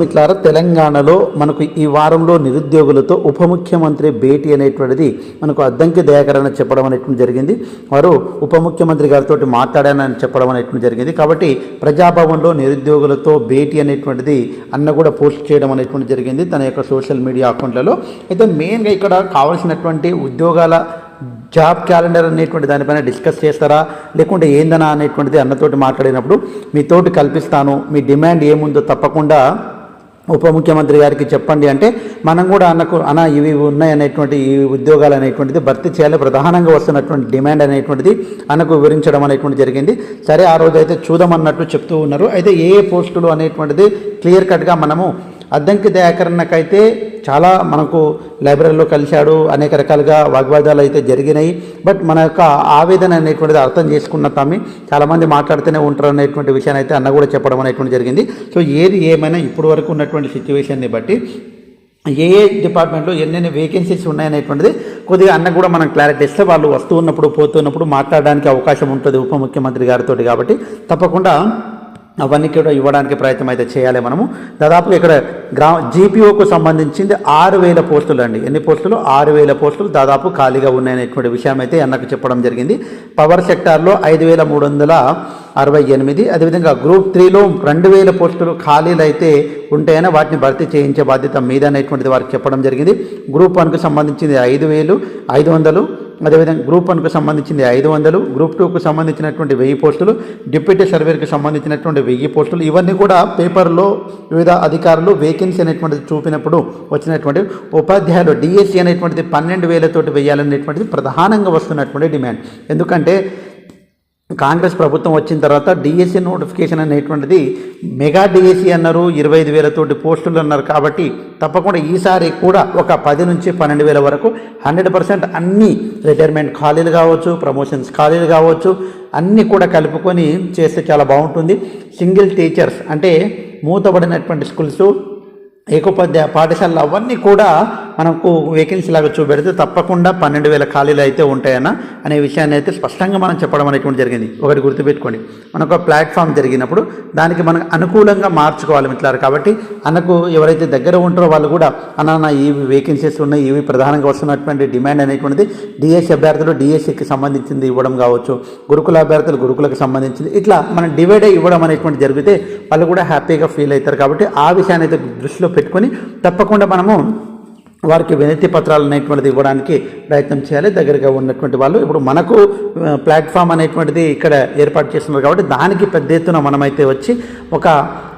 మిత్రులారా తెలంగాణలో మనకు ఈ వారంలో నిరుద్యోగులతో ఉప ముఖ్యమంత్రి భేటీ అనేటువంటిది మనకు అద్దంకి దయాకరణ చెప్పడం అనేటువంటి జరిగింది. వారు ఉప ముఖ్యమంత్రి గారితో మాట్లాడానని చెప్పడం అనేటువంటి జరిగింది. కాబట్టి ప్రజాభవన్లో నిరుద్యోగులతో భేటీ అనేటువంటిది అన్న కూడా పోస్ట్ చేయడం అనేటువంటి జరిగింది తన యొక్క సోషల్ మీడియా అకౌంట్లలో. అయితే మెయిన్గా ఇక్కడ కావాల్సినటువంటి ఉద్యోగాల జాబ్ క్యాలెండర్ అనేటువంటి దానిపైన డిస్కస్ చేస్తారా? లేకుంటే ఏందనా అనేటువంటిది అన్నతోటి మాట్లాడినప్పుడు మీతోటి కల్పిస్తాను మీ డిమాండ్ ఏముందో తప్పకుండా ఉప ముఖ్యమంత్రి గారికి చెప్పండి అంటే మనం కూడా అన్నకు అన్న ఇవి ఇవి ఉన్నాయి అనేటువంటి ఈ ఉద్యోగాలు అనేటువంటిది భర్తీ చేయాలి ప్రధానంగా వస్తున్నటువంటి డిమాండ్ అనేటువంటిది అన్నకు వివరించడం అనేటువంటి జరిగింది. సరే ఆ రోజు అయితే చూద్దామన్నట్టు చెప్తూ ఉన్నారు. అయితే ఏ ఏ పోస్టులు అనేటువంటిది క్లియర్ కట్గా మనము అద్దంకి దయాకరణకైతే చాలా మనకు లైబ్రరీలో కలిశాడు. అనేక రకాలుగా వాగ్వాదాలు అయితే జరిగినాయి. బట్ మన యొక్క ఆవేదన అనేటువంటిది అర్థం చేసుకున్న తమ్మి చాలామంది మాట్లాడుతూనే ఉంటారు అనేటువంటి విషయాన్ని అయితే అన్న కూడా చెప్పడం అనేటువంటి జరిగింది. సో ఏది ఏమైనా ఇప్పటి వరకు ఉన్నటువంటి సిచ్యువేషన్ని బట్టి ఏ ఏ డిపార్ట్మెంట్లో ఎన్నెన్ని వేకెన్సీస్ ఉన్నాయనేటువంటిది కొద్దిగా అన్న కూడా మనం క్లారిటీ ఇస్తే వాళ్ళు వస్తూ ఉన్నప్పుడు పోతున్నప్పుడు మాట్లాడడానికి అవకాశం ఉంటుంది ఉప ముఖ్యమంత్రి గారితో కాబట్టి తప్పకుండా అవన్నీ కూడా ఇవ్వడానికి ప్రయత్నం అయితే చేయాలి మనము. దాదాపు ఇక్కడ గ్రా జీపీఓకు సంబంధించింది ఆరు వేల పోస్టులు అండి ఎన్ని పోస్టులు? ఆరు వేల పోస్టులు దాదాపు ఖాళీగా ఉన్నాయనేటువంటి విషయం అయితే అన్నకు చెప్పడం జరిగింది. పవర్ సెక్టార్లో ఐదు వేల మూడు వందల అరవై ఎనిమిది అదేవిధంగా గ్రూప్ త్రీలో రెండు వేల పోస్టులు ఖాళీలు అయితే ఉంటాయని వాటిని భర్తీ చేయించే బాధ్యత మీద అనేటువంటిది వారికి చెప్పడం జరిగింది. గ్రూప్ వన్కు సంబంధించింది ఐదు వేలు ఐదు వందలు అదేవిధంగా గ్రూప్ వన్కు సంబంధించింది ఐదు వందలు గ్రూప్ టూకు సంబంధించినటువంటి వెయ్యి పోస్టులు డిప్యూటీ సర్వేకి సంబంధించినటువంటి వెయ్యి పోస్టులు ఇవన్నీ కూడా పేపర్లో వివిధ అధికారులు వేకెన్సీ అనేటువంటిది చూపినప్పుడు వచ్చినటువంటి ఉపాధ్యాయులు డిఎస్సి అనేటువంటిది పన్నెండు వేలతోటి వేయాలనేటువంటిది ప్రధానంగా వస్తున్నటువంటి డిమాండ్. ఎందుకంటే కాంగ్రెస్ ప్రభుత్వం వచ్చిన తర్వాత డిఎస్సి నోటిఫికేషన్ అనేటువంటిది మెగా డిఎస్సి అన్నారు ఇరవై ఐదు వేలతోటి పోస్టులు అన్నారు కాబట్టి తప్పకుండా ఈసారి కూడా ఒక పది నుంచి పన్నెండు వేల వరకు హండ్రెడ్ పర్సెంట్ అన్ని రిటైర్మెంట్ ఖాళీలు కావచ్చు ప్రమోషన్స్ ఖాళీలు కావచ్చు అన్నీ కూడా కలుపుకొని చేస్తే చాలా బాగుంటుంది. సింగిల్ టీచర్స్ అంటే మూతబడినటువంటి స్కూల్స్ ఏకోపాధ్యాయ పాఠశాలలు అవన్నీ కూడా మనకు వేకెన్సీ లాగా చూపెడితే తప్పకుండా పన్నెండు వేల ఖాళీలు అయితే ఉంటాయన్న అనే విషయాన్ని అయితే స్పష్టంగా మనం చెప్పడం అనేటువంటి జరిగింది. ఒకటి గుర్తుపెట్టుకోండి. మనకు ఒక ప్లాట్ఫామ్ జరిగినప్పుడు దానికి మనం అనుకూలంగా మార్చుకోవాలి మిట్లారు కాబట్టి అన్నకు ఎవరైతే దగ్గర ఉంటారో వాళ్ళు కూడా అన్న నా ఈ వేకెన్సీస్ ఉన్నాయి ఇవి ప్రధానంగా వస్తున్నటువంటి డిమాండ్ అనేటువంటిది డిఎస్సి అభ్యర్థులు డిఎస్సికి సంబంధించింది ఇవ్వడం కావచ్చు గురుకుల అభ్యర్థులు గురుకులకు సంబంధించింది ఇట్లా మనం డివైడ్ ఇవ్వడం అనేటువంటి జరిగితే వాళ్ళు కూడా హ్యాపీగా ఫీల్ అవుతారు. కాబట్టి ఆ విషయాన్ని అయితే దృష్టిలో పెట్టుకొని తప్పకుండా మనము వారికి వినతి పత్రాలు అనేటువంటిది ఇవ్వడానికి ప్రయత్నం చేయాలి. దగ్గరగా ఉన్నటువంటి వాళ్ళు ఇప్పుడు మనకు ప్లాట్ఫామ్ అనేటువంటిది ఇక్కడ ఏర్పాటు చేస్తున్నారు కాబట్టి దానికి పెద్ద ఎత్తున మనమైతే వచ్చి ఒక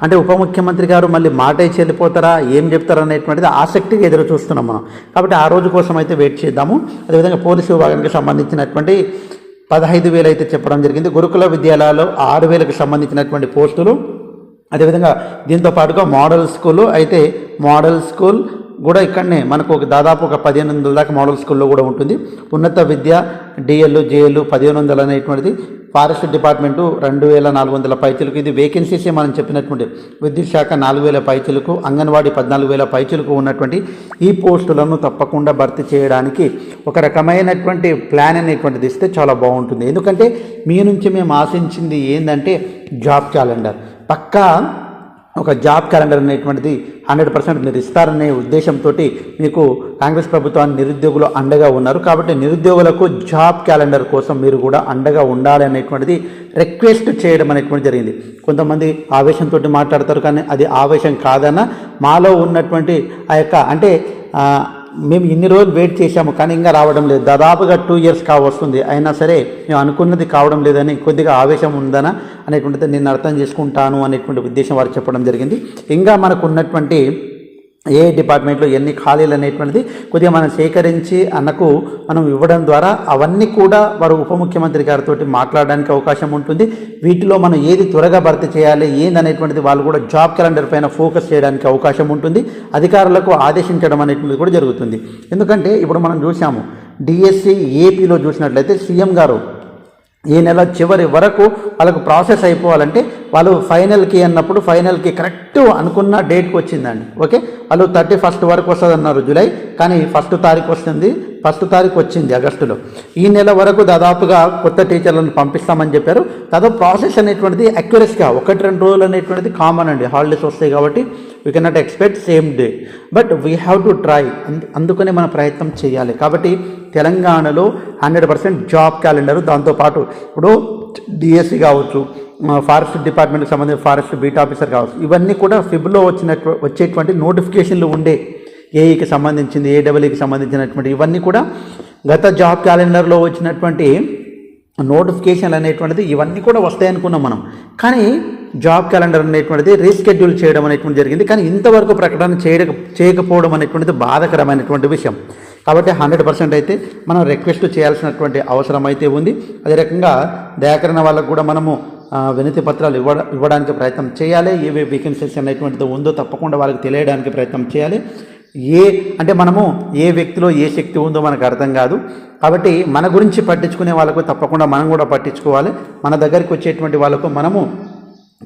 అంటే ఉప ముఖ్యమంత్రి గారు మళ్ళీ మాటే చెల్లిపోతారా ఏం చెప్తారా అనేటువంటిది ఆసక్తిగా ఎదురు చూస్తున్నాం మనం. కాబట్టి ఆ రోజు కోసం అయితే వెయిట్ చేద్దాము. అదేవిధంగా పోలీసు విభాగానికి సంబంధించినటువంటి పదహైదు వేలు అయితే చెప్పడం జరిగింది. గురుకుల విద్యాలయాల్లో ఆరు వేలకు సంబంధించినటువంటి పోస్టులు. అదేవిధంగా దీంతో పాటుగా మోడల్ స్కూలు అయితే మోడల్ స్కూల్ కూడా ఇక్కడనే మనకు ఒక దాదాపు ఒక పదిహేను వందల దాకా మోడల్ స్కూల్లో కూడా ఉంటుంది. ఉన్నత విద్య డిఎల్ జేఎల్ పదిహేను వందలు అనేటువంటిది ఫారెస్ట్ డిపార్ట్మెంటు రెండు వేల నాలుగు వందల పైచులకు ఇది వేకెన్సీసే మనం చెప్పినటువంటి విద్యుత్ శాఖ నాలుగు వేల పైచులకు అంగన్వాడీ పద్నాలుగు వేల పైచులకు ఉన్నటువంటి ఈ పోస్టులను తప్పకుండా భర్తీ చేయడానికి ఒక రకమైనటువంటి ప్లాన్ అనేటువంటిది ఇస్తే చాలా బాగుంటుంది. ఎందుకంటే మీ నుంచి మేము ఆశించింది ఏంటంటే జాబ్ క్యాలెండర్. పక్కా ఒక జాబ్ క్యాలెండర్ అనేటువంటిది హండ్రెడ్ పర్సెంట్ మీరు ఇస్తారనే ఉద్దేశంతో మీకు కాంగ్రెస్ ప్రభుత్వాన్ని నిరుద్యోగులు అండగా ఉన్నారు. కాబట్టి నిరుద్యోగులకు జాబ్ క్యాలెండర్ కోసం మీరు కూడా అండగా ఉండాలి అనేటువంటిది రిక్వెస్ట్ చేయడం అనేటువంటి జరిగింది. కొంతమంది ఆవేశంతో మాట్లాడతారు కానీ అది ఆవేశం కాదన్న మాలో ఉన్నటువంటి ఆ యొక్క అంటే మేము ఇన్ని రోజులు వెయిట్ చేశాము కానీ ఇంకా రావడం లేదు. దాదాపుగా టూ ఇయర్స్ కావస్తుంది అయినా సరే మేము అనుకున్నది కావడం లేదని కొద్దిగా ఆవేశం ఉందనా అనేటువంటిది నేను అర్థం చేసుకుంటాను అనేటువంటి ఉద్దేశం వారు చెప్పడం జరిగింది. ఇంకా మనకు ఉన్నటువంటి ఏ డిపార్ట్మెంట్లో ఎన్ని ఖాళీలు అనేటువంటిది కొద్దిగా మనం సేకరించి అన్నకు మనం ఇవ్వడం ద్వారా అవన్నీ కూడా వారు ఉప ముఖ్యమంత్రి గారితో మాట్లాడడానికి అవకాశం ఉంటుంది. వీటిలో మనం ఏది త్వరగా భర్తీ చేయాలి ఏందనేటువంటిది వాళ్ళు కూడా జాబ్ క్యాలెండర్ పైన ఫోకస్ చేయడానికి అవకాశం ఉంటుంది. అధికారులకు ఆదేశించడం అనేటువంటిది కూడా జరుగుతుంది. ఎందుకంటే ఇప్పుడు మనం చూసాము డిఎస్సి ఏపీలో చూసినట్లయితే సీఎం గారు ఈ నెల చివరి వరకు వాళ్ళకు ప్రాసెస్ అయిపోవాలంటే వాళ్ళు ఫైనల్కి అన్నప్పుడు ఫైనల్కి కరెక్ట్ అనుకున్న డేట్కి వచ్చిందండి. ఓకే? వాళ్ళు థర్టీ ఫస్ట్ వరకు వస్తుంది అన్నారు జూలై కానీ ఫస్ట్ తారీఖు వస్తుంది. ఫస్ట్ తారీఖు వచ్చింది ఆగస్టులో. ఈ నెల వరకు దాదాపుగా కొత్త టీచర్లను పంపిస్తామని చెప్పారు. దాదాపు ప్రాసెస్ అనేటువంటిది అక్యురస్గా ఒకటి రెండు రోజులు అనేటువంటిది కామన్ అండి. హాలిడేస్ వస్తాయి కాబట్టి we cannot expect same day but we have to try అందుకనే మన ప్రయత్నం చేయాలి. కాబట్టి తెలంగాణలో హండ్రెడ్ పర్సెంట్ జాబ్ క్యాలెండర్. దాంతోపాటు ఇప్పుడు డిఎస్సి కావచ్చు ఫారెస్ట్ డిపార్ట్మెంట్కి సంబంధించిన ఫారెస్ట్ బీట్ ఆఫీసర్ కావచ్చు. ఇవన్నీ కూడా ఫిబ్లో వచ్చిన వచ్చేటువంటి నోటిఫికేషన్లు ఉండే ఏఈకి సంబంధించింది ఏడబ్ల్యూకి సంబంధించినటువంటి ఇవన్నీ కూడా గత జాబ్ క్యాలెండర్లో వచ్చినటువంటి నోటిఫికేషన్లు అనేటువంటిది ఇవన్నీ కూడా వస్తాయనుకున్నాం మనం. కానీ జాబ్ క్యాలెండర్ అనేటువంటిది రీస్కెడ్యూల్ చేయడం అనేటువంటి జరిగింది. కానీ ఇంతవరకు ప్రకటన చేయక చేయకపోవడం అనేటువంటిది బాధకరమైనటువంటి విషయం. కాబట్టి హండ్రెడ్ పర్సెంట్ అయితే మనం రిక్వెస్ట్ చేయాల్సినటువంటి అవసరం అయితే ఉంది. అదే రకంగా దయాకరణ వాళ్ళకు కూడా మనము వినతి పత్రాలు ఇవ్వ ఇవ్వడానికి ప్రయత్నం చేయాలి. ఏవే వేకెన్సీస్ అనేటువంటిది ఉందో తప్పకుండా వాళ్ళకి తెలియడానికి ప్రయత్నం చేయాలి. ఏ అంటే మనము ఏ వ్యక్తిలో ఏ శక్తి ఉందో మనకు అర్థం కాదు. కాబట్టి మన గురించి పట్టించుకునే వాళ్ళకు తప్పకుండా మనం కూడా పట్టించుకోవాలి. మన దగ్గరికి వచ్చేటువంటి వాళ్ళకు మనము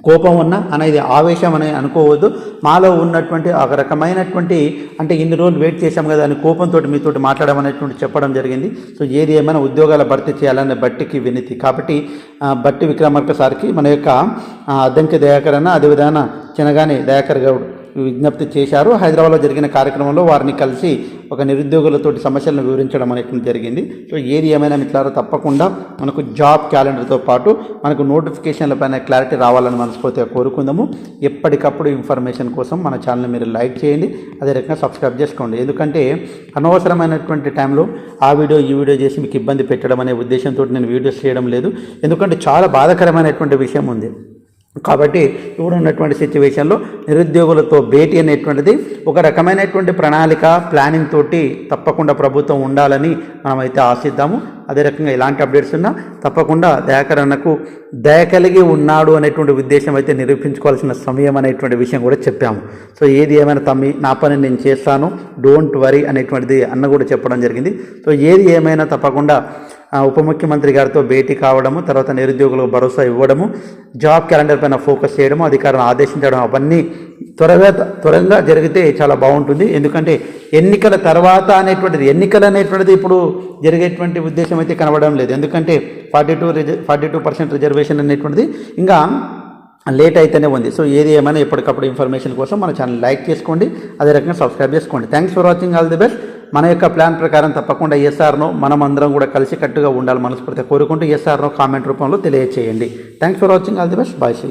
కోపం ఉన్న అనేది ఆవేశం అని అనుకోవద్దు. మాలో ఉన్నటువంటి ఒక రకమైనటువంటి అంటే ఇన్ని రోజులు వెయిట్ చేశాం కదా అని కోపంతో మీతో మాట్లాడమనేటువంటి చెప్పడం జరిగింది. సో ఏది ఏమైనా ఉద్యోగాల భర్తీ చేయాలనే బట్టికి వినతి. కాబట్టి బట్టి విక్రమార్క సార్కి మన యొక్క అద్దంకి దయాకర్ అన్న అదేవిధంగా చినగాని దయాకర్ గౌడ్ విజ్ఞప్తి చేశారు. హైదరాబాద్లో జరిగిన కార్యక్రమంలో వారిని కలిసి ఒక నిరుద్యోగులతోటి సమస్యలను వివరించడం అనేది జరిగింది. సో ఏది ఏమైనా మిట్లారో తప్పకుండా మనకు జాబ్ క్యాలెండర్తో పాటు మనకు నోటిఫికేషన్ల పైన క్లారిటీ రావాలని మనస్ఫూర్తిగా కోరుకుందాము. ఎప్పటికప్పుడు ఇన్ఫర్మేషన్ కోసం మన ఛానల్ మీరు లైక్ చేయండి. అదే రకంగా సబ్స్క్రైబ్ చేసుకోండి. ఎందుకంటే అనవసరమైనటువంటి టైంలో ఆ వీడియో ఈ వీడియో చేసి మీకు ఇబ్బంది పెట్టడం అనే ఉద్దేశంతో నేను వీడియోస్ చేయడం లేదు. ఎందుకంటే చాలా బాధాకరమైనటువంటి విషయం ఉంది. కాబట్టి ఇప్పుడున్నటువంటి సిచ్యువేషన్లో నిరుద్యోగులతో భేటీ అనేటువంటిది ఒక రకమైనటువంటి ప్రణాళిక ప్లానింగ్ తోటి తప్పకుండా ప్రభుత్వం ఉండాలని మనమైతే ఆశిద్దాము. అదే రకంగా ఇలాంటి అప్డేట్స్ ఉన్నా తప్పకుండా దయాకరణకు దయ కలిగి ఉన్నాడు అనేటువంటి ఉద్దేశం అయితే నిరూపించుకోవాల్సిన సమయం అనేటువంటి విషయం కూడా చెప్పాము. సో ఏది ఏమైనా తమ్మి నా పని నేను చేస్తాను డోంట్ వరీ అనేటువంటిది అన్న కూడా చెప్పడం జరిగింది. సో ఏది ఏమైనా తప్పకుండా ఉప ముఖ్యమంత్రి గారితో భేటీ కావడము తర్వాత నిరుద్యోగులకు భరోసా ఇవ్వడము జాబ్ క్యాలెండర్ పైన ఫోకస్ చేయడము అధికారులను ఆదేశించడం అవన్నీ త్వరగా త్వరగా జరిగితే చాలా బాగుంటుంది. ఎందుకంటే ఎన్నికల తర్వాత అనేటువంటిది ఎన్నికలు అనేటువంటిది ఇప్పుడు జరిగేటువంటి ఉద్దేశం అయితే కనబడడం లేదు. ఎందుకంటే ఫార్టీ టూ రిజ ఫార్టీ టూ పర్సెంట్ రిజర్వేషన్ అనేటువంటిది ఇంకా లేట్ అయితేనే ఉంది. సో ఏది ఏమైనా ఎప్పటికప్పుడు ఇన్ఫర్మేషన్ కోసం మన ఛానల్ లైక్ చేసుకోండి అదే రకంగా సబ్స్క్రైబ్ చేసుకోండి. Thanks for watching all the best మన యొక్క ప్లాన్ ప్రకారం తప్పకుండా ఎస్ఆర్నో మనం అందరం కూడా కలిసికట్టుగా ఉండాలి మనస్ఫూర్తిగా కోరుకుంటూ ఎస్ఆర్నో కామెంట్ రూపంలో తెలియజేయండి thanks for watching all the best bye see